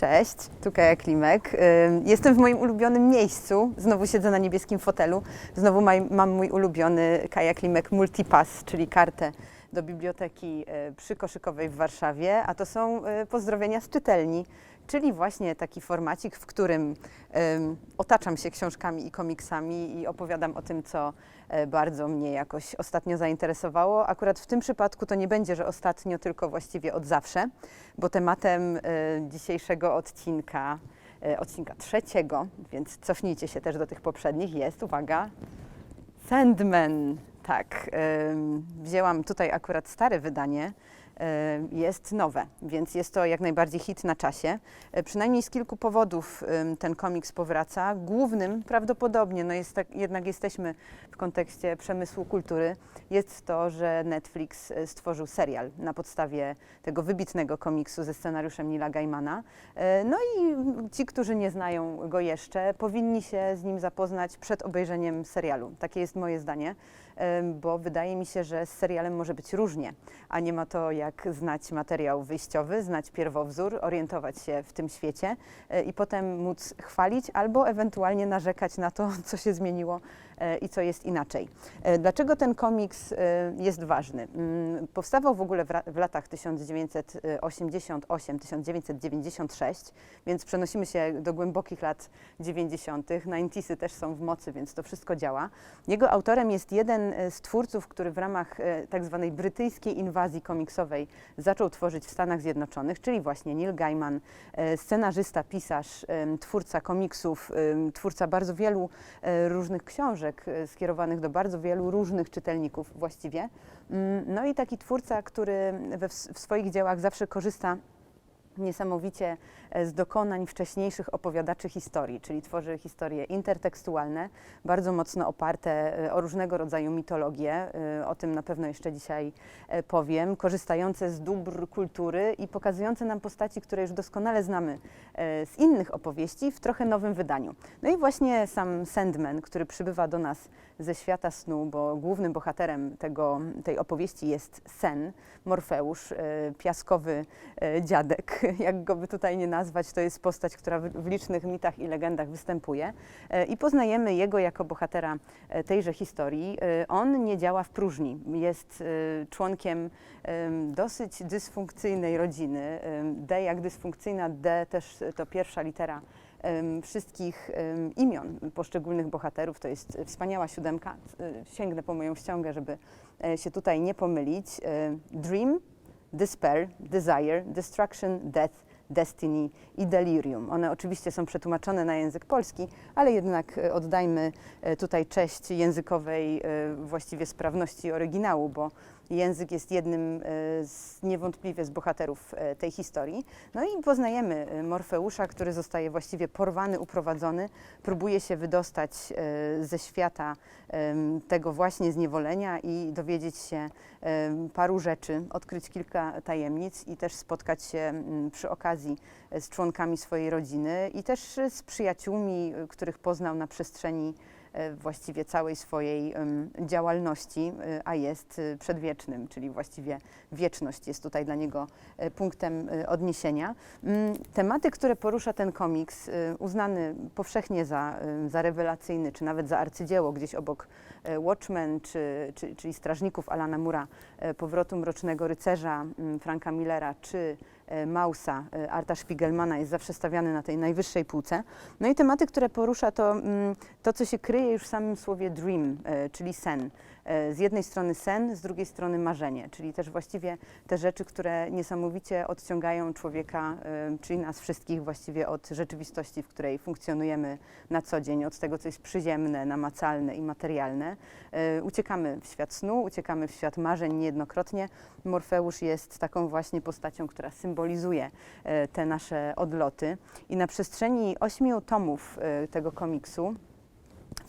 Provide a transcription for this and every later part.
Cześć, tu Kaja Klimek. Jestem w moim ulubionym miejscu. Znowu siedzę na niebieskim fotelu. Znowu mam mój ulubiony Kaja Klimek Multipass, czyli kartę do biblioteki y, przykoszykowej w Warszawie. A to są y, pozdrowienia z czytelni, czyli właśnie taki formacik, w którym ym, otaczam się książkami i komiksami i opowiadam o tym, co e, bardzo mnie jakoś ostatnio zainteresowało. Akurat w tym przypadku to nie będzie, że ostatnio, tylko właściwie od zawsze, bo tematem e, dzisiejszego odcinka, e, odcinka trzeciego, więc cofnijcie się też do tych poprzednich, jest, uwaga, Sandman. Tak, wzięłam tutaj akurat stare wydanie. E, Jest nowe, więc jest to jak najbardziej hit na czasie. E, Przynajmniej z kilku powodów ten komiks powraca. Głównym prawdopodobnie, no jest tak, jednak jesteśmy w kontekście przemysłu kultury, jest to, że Netflix e, stworzył serial na podstawie tego wybitnego komiksu ze scenariuszem Nila Gaimana. No i ci, którzy nie znają go jeszcze, powinni się z nim zapoznać przed obejrzeniem serialu. Takie jest moje zdanie, bo wydaje mi się, że z serialem może być różnie, a nie ma to jak znać materiał wyjściowy, znać pierwowzór, orientować się w tym świecie e, i potem móc chwalić albo ewentualnie narzekać na to, co się zmieniło i co jest inaczej. E, Dlaczego ten komiks e, jest ważny? Mm, Powstawał w ogóle w latach 1988-1996, więc przenosimy się do głębokich lat 90. 90 też są w mocy, więc to wszystko działa. Jego autorem jest jeden e, z twórców, który w ramach tak zwanej brytyjskiej inwazji komiksowej zaczął tworzyć w Stanach Zjednoczonych, czyli właśnie Neil Gaiman, scenarzysta, pisarz, twórca komiksów, twórca bardzo wielu różnych książek e, skierowanych do bardzo wielu różnych czytelników właściwie. Mm, No i taki twórca, który we, w swoich dziełach zawsze korzysta niesamowicie e, z dokonań wcześniejszych opowiadaczy historii, czyli tworzy historie intertekstualne, bardzo mocno oparte e, o różnego rodzaju mitologie, e, o tym na pewno jeszcze dzisiaj powiem, korzystające z dóbr kultury i pokazujące nam postaci, które już doskonale znamy z innych opowieści w trochę nowym wydaniu. No i właśnie sam Sandman, który przybywa do nas ze świata snu, bo głównym bohaterem tego, tej opowieści jest Sen, Morfeusz, piaskowy dziadek, jak go by tutaj nie nazwać, to jest postać, która w, licznych mitach i legendach występuje E, i poznajemy jego jako bohatera e, tejże historii. E, On nie działa w próżni, jest członkiem em, dosyć dysfunkcyjnej rodziny. D jak dysfunkcyjna, D też to pierwsza litera wszystkich imion poszczególnych bohaterów. To jest wspaniała siódemka. Sięgnę po moją ściągę, żeby się tutaj nie pomylić. Dream, Despair, Desire, Destruction, Death, Destiny i Delirium. One oczywiście są przetłumaczone na język polski, ale jednak e, oddajmy e, tutaj cześć językowej e, właściwie sprawności oryginału, bo język jest jednym e, z niewątpliwie z bohaterów e, tej historii. No i poznajemy e, Morfeusza, który zostaje właściwie porwany, uprowadzony, próbuje się wydostać ze świata tego właśnie zniewolenia i dowiedzieć się paru rzeczy, odkryć kilka tajemnic i też spotkać się przy okazji z członkami swojej rodziny i też z przyjaciółmi, których poznał na przestrzeni właściwie całej swojej działalności, e, a jest e, przedwiecznym, czyli właściwie wieczność jest tutaj dla niego e, punktem e, odniesienia. Mm, Tematy, które porusza ten komiks, e, uznany powszechnie za, e, za rewelacyjny, czy nawet za arcydzieło, gdzieś obok e, Watchmen, czy, czy, czyli Strażników Alana Mura, e, Powrotu Mrocznego Rycerza mm, Franka Millera, czy e, Mausa e, Arta Spiegelmana jest zawsze stawiany na tej najwyższej półce. No i tematy, które porusza to mm, to, co się kryje już w samym słowie dream, e, czyli sen. E, Z jednej strony sen, z drugiej strony marzenie, czyli też właściwie te rzeczy, które niesamowicie odciągają człowieka, e, czyli nas wszystkich właściwie od rzeczywistości, w której funkcjonujemy na co dzień, od tego, co jest przyziemne, namacalne i materialne. E, Uciekamy w świat snu, uciekamy w świat marzeń niejednokrotnie. Morfeusz jest taką właśnie postacią, która symbolizuje te nasze odloty. I na przestrzeni ośmiu tomów tego komiksu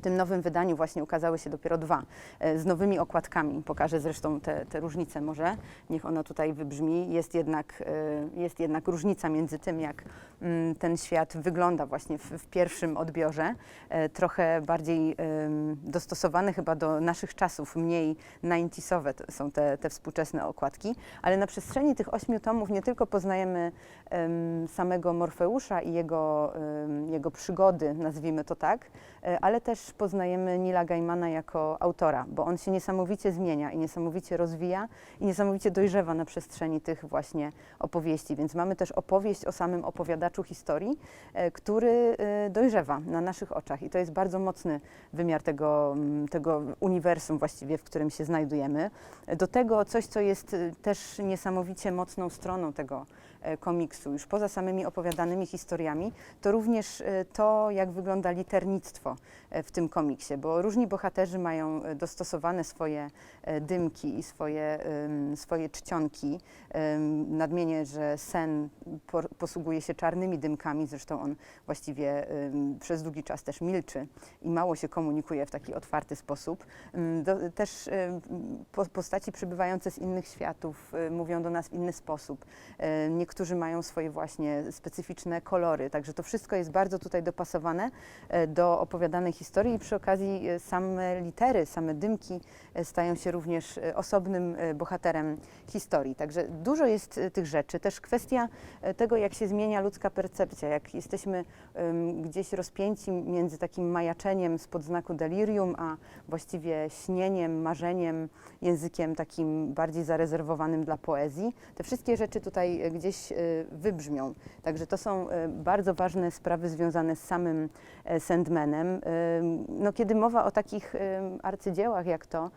W tym nowym wydaniu właśnie ukazały się dopiero dwa, e, z nowymi okładkami. Pokażę zresztą te, te różnice może, niech ona tutaj wybrzmi. Jest jednak, e, jest jednak różnica między tym, jak mm, ten świat wygląda właśnie w, w pierwszym odbiorze. E, Trochę bardziej dostosowany chyba do naszych czasów, mniej 90sowe to są te, te współczesne okładki. Ale na przestrzeni tych ośmiu tomów nie tylko poznajemy em, samego Morfeusza i jego, jego przygody, nazwijmy to tak, ale też poznajemy Nila Gaimana jako autora, bo on się niesamowicie zmienia i niesamowicie rozwija i niesamowicie dojrzewa na przestrzeni tych właśnie opowieści. Więc mamy też opowieść o samym opowiadaczu historii, e, który e, dojrzewa na naszych oczach i to jest bardzo mocny wymiar tego, tego uniwersum właściwie, w którym się znajdujemy. Do tego coś, co jest e, też niesamowicie mocną stroną tego komiksu, już poza samymi opowiadanymi historiami, to również e, to, jak wygląda liternictwo e, w tym komiksie, bo różni bohaterzy mają e, dostosowane swoje e, dymki i swoje, swoje czcionki. Nadmienię, że Sen po- posługuje się czarnymi dymkami, zresztą on właściwie przez długi czas też milczy i mało się komunikuje w taki otwarty sposób. Też postaci przybywające z innych światów e, mówią do nas w inny sposób. E, Niektórzy mają swoje właśnie specyficzne kolory, także to wszystko jest bardzo tutaj dopasowane e, do opowiadanej historii i przy okazji e, same litery, same dymki e, stają się również osobnym bohaterem historii. Także dużo jest tych rzeczy. Też kwestia tego, jak się zmienia ludzka percepcja, jak jesteśmy gdzieś rozpięci między takim majaczeniem spod znaku delirium, a właściwie śnieniem, marzeniem, językiem takim bardziej zarezerwowanym dla poezji. Te wszystkie rzeczy tutaj e, e, wybrzmią. Także to są e, bardzo ważne sprawy związane z samym e, Sandmanem. Em, No, kiedy mowa o takich arcydziełach jak to,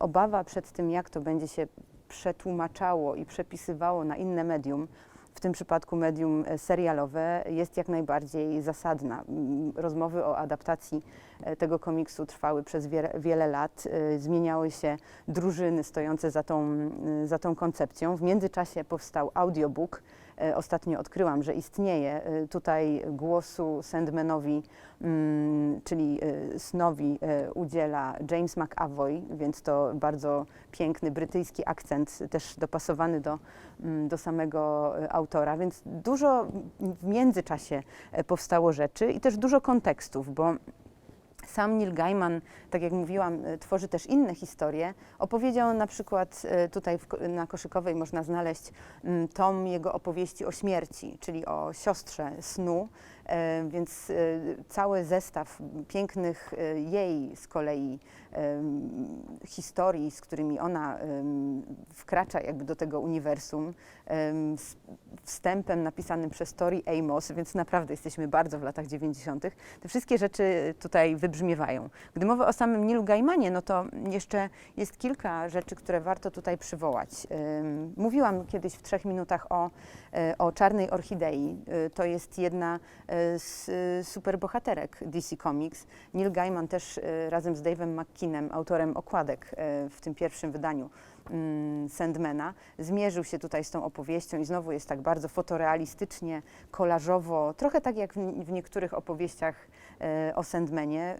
obawa przed tym, jak to będzie się przetłumaczało i przepisywało na inne medium, tym przypadku medium e, serialowe, jest jak najbardziej zasadna. Rozmowy o adaptacji e, tego komiksu trwały przez wiele, wiele lat. E, Zmieniały się drużyny stojące za tą, za tą koncepcją. W międzyczasie powstał audiobook. E, Ostatnio odkryłam, że istnieje. E, Tutaj głosu Sandmanowi, mm, czyli e, Snowi, udziela James McAvoy, więc to bardzo piękny brytyjski akcent, też dopasowany do, mm, do samego autora, więc dużo w międzyczasie powstało rzeczy i też dużo kontekstów, bo sam Neil Gaiman, tak jak mówiłam, e, tworzy też inne historie. Opowiedział na przykład e, tutaj na Koszykowej można znaleźć mm, tom jego opowieści o śmierci, czyli o siostrze snu, więc e, cały zestaw pięknych e, jej z kolei historii, z którymi ona wkracza jakby do tego uniwersum, z wstępem napisanym przez Tori Amos, więc naprawdę jesteśmy bardzo w latach 90. Te wszystkie rzeczy tutaj wybrzmiewają. Gdy mowa o samym Nilu Gaimanie, no to jeszcze jest kilka rzeczy, które warto tutaj przywołać. Mówiłam kiedyś w trzech minutach o, e, o Czarnej Orchidei. E, To jest jedna e, z e, superbohaterek DC Comics. Neil Gaiman też e, razem z Dave'em McKinnem, autorem okładek e, w tym pierwszym wydaniu mm, Sandmana, zmierzył się tutaj z tą opowieścią i znowu jest tak bardzo fotorealistycznie, kolażowo, trochę tak jak w, niektórych opowieściach e, o Sandmanie. E,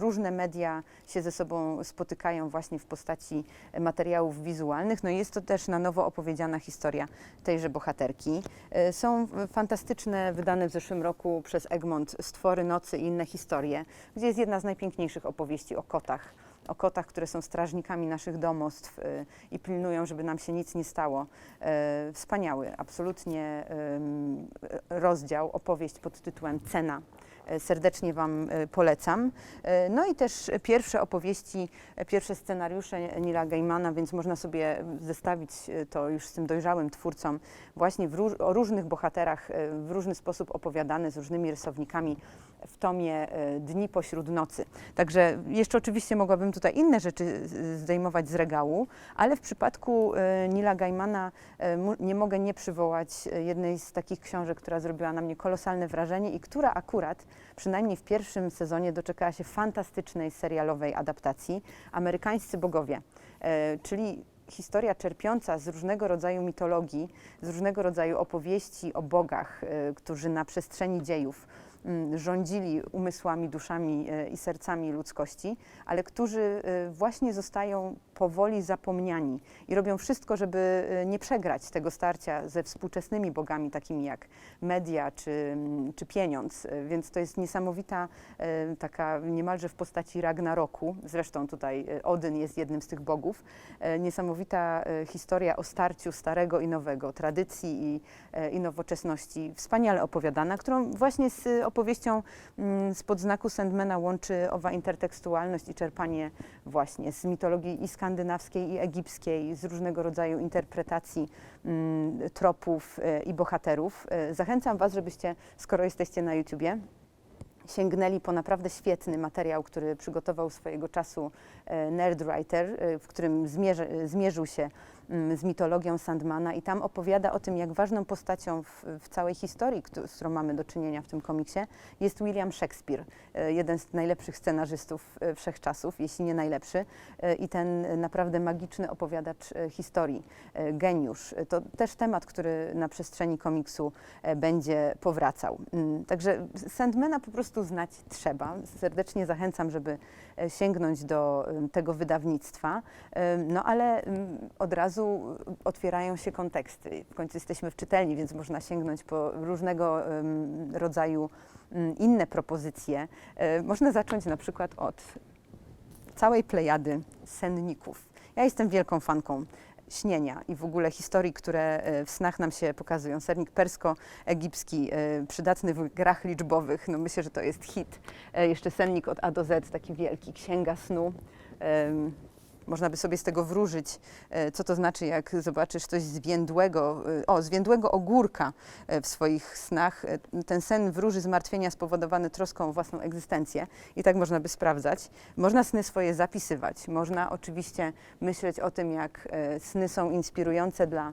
różne media się ze sobą spotykają właśnie w postaci e, materiałów wizualnych, no i jest to też na nowo opowiedziana historia tejże bohaterki. E, Są fantastyczne, wydane w zeszłym roku przez Egmont Stwory Nocy i inne historie, gdzie jest jedna z najpiękniejszych opowieści o kotach o kotach, które są strażnikami naszych domostw y, i pilnują, żeby nam się nic nie stało. E, Wspaniały, absolutnie rozdział, opowieść pod tytułem Cena. Serdecznie Wam e, polecam. E, No i też pierwsze opowieści, pierwsze scenariusze Nila Gaimana, więc można sobie zestawić e, to już z tym dojrzałym twórcą, właśnie róż, o różnych bohaterach, w różny sposób opowiadane z różnymi rysownikami w tomie e, Dni pośród nocy. Także jeszcze oczywiście mogłabym tutaj inne rzeczy zdejmować z regału, ale w przypadku e, Nila Gaimana e, nie mogę nie przywołać jednej z takich książek, która zrobiła na mnie kolosalne wrażenie i która akurat, przynajmniej w pierwszym sezonie, doczekała się fantastycznej serialowej adaptacji Amerykańscy Bogowie, czyli historia czerpiąca z różnego rodzaju mitologii, z różnego rodzaju opowieści o bogach, którzy na przestrzeni dziejów rządzili umysłami, duszami e, i sercami ludzkości, ale którzy e, właśnie zostają powoli zapomniani i robią wszystko, żeby e, nie przegrać tego starcia ze współczesnymi bogami, takimi jak media czy, mm, czy pieniądz. Więc to jest niesamowita taka niemalże w postaci Ragnaroku. Zresztą tutaj Odyn jest jednym z tych bogów. Niesamowita historia o starciu starego i nowego, tradycji i, i nowoczesności. Wspaniale opowiadana, którą właśnie z opowieścią mm, spod znaku Sandmana łączy owa intertekstualność i czerpanie właśnie z mitologii i skandynawskiej, i egipskiej, z różnego rodzaju interpretacji mm, tropów e, i bohaterów. E, Zachęcam Was, żebyście, skoro jesteście na YouTubie, sięgnęli po naprawdę świetny materiał, który przygotował swojego czasu e, Nerdwriter, w którym zmierzy, zmierzył się mm, z mitologią Sandmana i tam opowiada o tym, jak ważną postacią w, w całej historii, z którą mamy do czynienia w tym komiksie, jest William Shakespeare, e, jeden z najlepszych scenarzystów e, wszechczasów, jeśli nie najlepszy, e, i ten naprawdę magiczny opowiadacz historii, geniusz. To też temat, który na przestrzeni komiksu będzie powracał. Mm, Także Sandmana po prostu znać trzeba. Serdecznie zachęcam, żeby sięgnąć do tego wydawnictwa. No ale em, od razu otwierają się konteksty. W końcu jesteśmy w czytelni, więc można sięgnąć po różnego rodzaju mm, inne propozycje. E, Można zacząć na przykład od całej plejady senników. Ja jestem wielką fanką śnienia i w ogóle historii, które e, w snach nam się pokazują. Sernik persko-egipski, e, przydatny w grach liczbowych, no myślę, że to jest hit. Jeszcze sennik od A do Z, taki wielki, księga snu. Można by sobie z tego wróżyć, e, co to znaczy, jak zobaczysz coś zwiędłego, e, o, zwiędłego ogórka e, w swoich snach. Ten sen wróży zmartwienia spowodowane troską o własną egzystencję i tak można by sprawdzać. Można sny swoje zapisywać, można oczywiście myśleć o tym, jak sny są inspirujące dla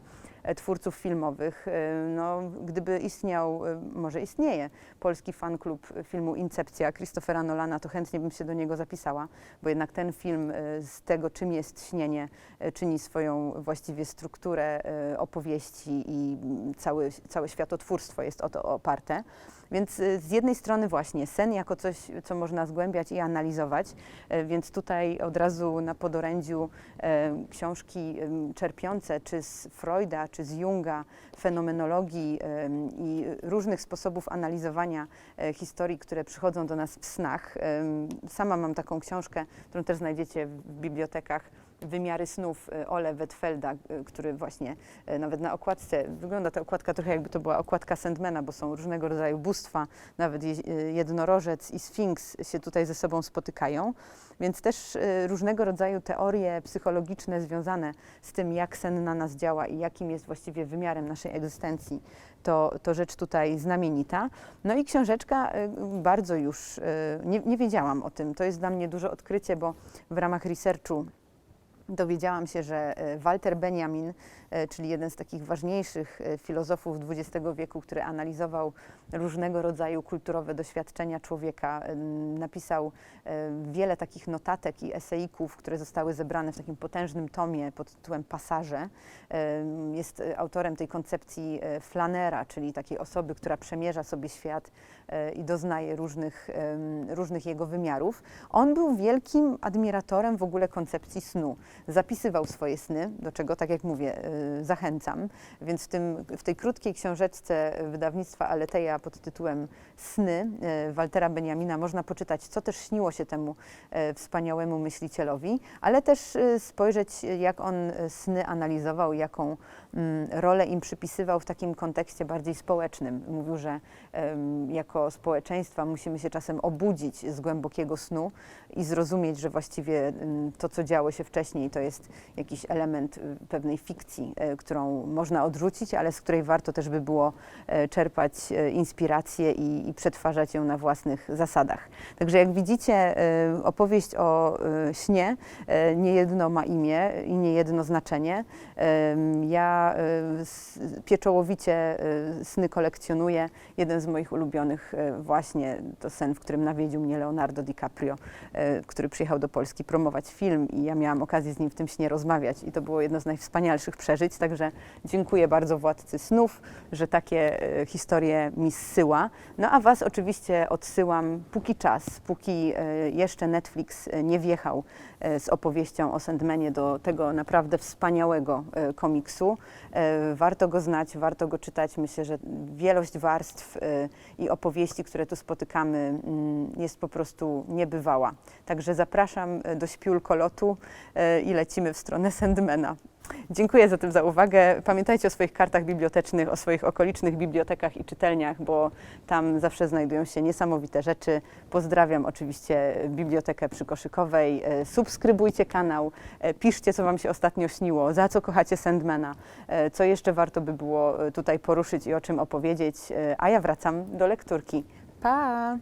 twórców filmowych. E, No, gdyby istniał, e, może istnieje, polski fan klub filmu Incepcja Christophera Nolana, to chętnie bym się do niego zapisała, bo jednak ten film e, z tego, czym jest śnienie, e, czyni swoją właściwie strukturę e, opowieści i cały, całe światotwórstwo jest o to oparte. Więc y, z jednej strony właśnie sen jako coś, co można zgłębiać i analizować, e, więc tutaj od razu na podorędziu e, książki em, czerpiące czy z Freuda, czy z Junga, fenomenologii i różnych sposobów analizowania e, historii, które przychodzą do nas w snach. Sama mam taką książkę, którą też znajdziecie w bibliotekach. Wymiary snów e, Ole Wetfelda, e, który właśnie e, nawet na okładce, wygląda ta okładka trochę jakby to była okładka Sandmana, bo są różnego rodzaju bóstwa, nawet je- jednorożec i sfinks się tutaj ze sobą spotykają, więc też różnego rodzaju teorie psychologiczne związane z tym, jak sen na nas działa i jakim jest właściwie wymiarem naszej egzystencji, to, to rzecz tutaj znamienita. No i książeczka bardzo już, nie, nie wiedziałam o tym, to jest dla mnie duże odkrycie, bo w ramach researchu dowiedziałam się, że e, Walter Benjamin, czyli jeden z takich ważniejszych e, filozofów XX wieku, który analizował różnego rodzaju kulturowe doświadczenia człowieka, em, napisał e, wiele takich notatek i eseików, które zostały zebrane w takim potężnym tomie pod tytułem Pasaże. Jest e, autorem tej koncepcji e, flanera, czyli takiej osoby, która przemierza sobie świat e, i doznaje różnych, różnych jego wymiarów. On był wielkim admiratorem w ogóle koncepcji snu. Zapisywał swoje sny, do czego, tak jak mówię, zachęcam. Więc w, tym, w tej krótkiej książeczce wydawnictwa Aleteja pod tytułem Sny y, Waltera Benjamina można poczytać, co też śniło się temu y, wspaniałemu myślicielowi, ale też y, spojrzeć, y, jak on y, sny analizował, jaką mm, rolę im przypisywał w takim kontekście bardziej społecznym. Mówił, że jako społeczeństwa musimy się czasem obudzić z głębokiego snu i zrozumieć, że właściwie mm, to, co działo się wcześniej, to jest jakiś element y, pewnej fikcji, którą można odrzucić, ale z której warto też by było e, czerpać e, inspirację i, i przetwarzać ją na własnych zasadach. Także jak widzicie, e, opowieść o e, śnie e, niejedno ma imię i niejedno znaczenie. Em, Ja e, pieczołowicie e, sny kolekcjonuję. Jeden z moich ulubionych e, właśnie to sen, w którym nawiedził mnie Leonardo DiCaprio, e, który przyjechał do Polski promować film i ja miałam okazję z nim w tym śnie rozmawiać i to było jedno z najwspanialszych przeżyć. Także dziękuję bardzo Władcy Snów, że takie e, historie mi zsyła. No a Was oczywiście odsyłam, póki czas, póki e, jeszcze Netflix e, nie wjechał z opowieścią o Sandmanie do tego naprawdę wspaniałego komiksu. Warto go znać, warto go czytać. Myślę, że wielość warstw i opowieści, które tu spotykamy, mm, jest po prostu niebywała. Także zapraszam do śpiulkolotu i lecimy w stronę Sandmana. Dziękuję zatem za uwagę. Pamiętajcie o swoich kartach bibliotecznych, o swoich okolicznych bibliotekach i czytelniach, bo tam zawsze znajdują się niesamowite rzeczy. Pozdrawiam oczywiście Bibliotekę Przykoszykowej. E, Subskrybujcie kanał, e, piszcie, co Wam się ostatnio śniło, za co kochacie Sandmana, e, co jeszcze warto by było tutaj poruszyć i o czym opowiedzieć. A ja wracam do lekturki. Pa!